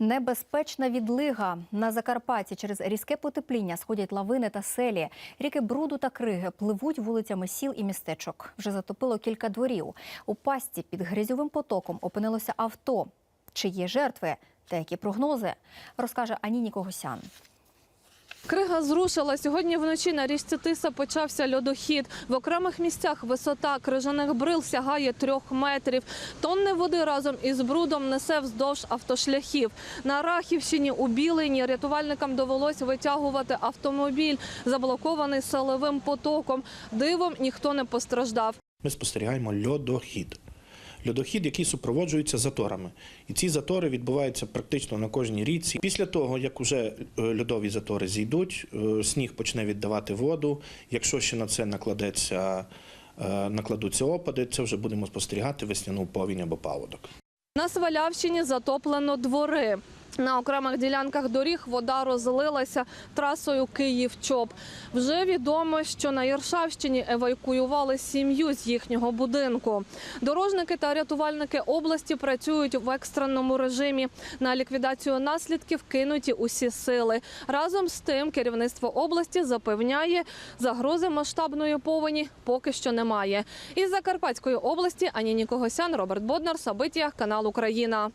Небезпечна відлига на Закарпатті через різке потепління сходять лавини та селі. Ріки бруду та криги пливуть вулицями сіл і містечок. Вже затопило кілька дворів. У пасті під грязьовим потоком опинилося авто. Чи є жертви та які прогнози, розкаже Аніні Когосян. Крига зрушила. Сьогодні вночі на річці Тиса почався льодохід. В окремих місцях висота крижаних брил сягає трьох метрів. Тонни води разом із брудом несе вздовж автошляхів. На Рахівщині у Білині рятувальникам довелось витягувати автомобіль, заблокований селевим потоком. Дивом ніхто не постраждав. Ми спостерігаємо льодохід. Льодохід, який супроводжується заторами. І ці затори відбуваються практично на кожній річці. Після того, як уже е, льодові затори зійдуть, е, сніг почне віддавати воду. Якщо ще на це накладеться, е, накладуться опади, це вже будемо спостерігати весняну повінь або паводок. На Свалявщині затоплено двори. На окремих ділянках доріг вода розлилася трасою Київ-Чоп. Вже відомо, що на Єршавщині евакуювали сім'ю з їхнього будинку. Дорожники та рятувальники області працюють в екстреному режимі. На ліквідацію наслідків кинуті усі сили. Разом з тим керівництво області запевняє, загрози масштабної повені поки що немає. Із Закарпатської області Аніні Когосян, Роберт Боднар, Сабиття, канал Україна.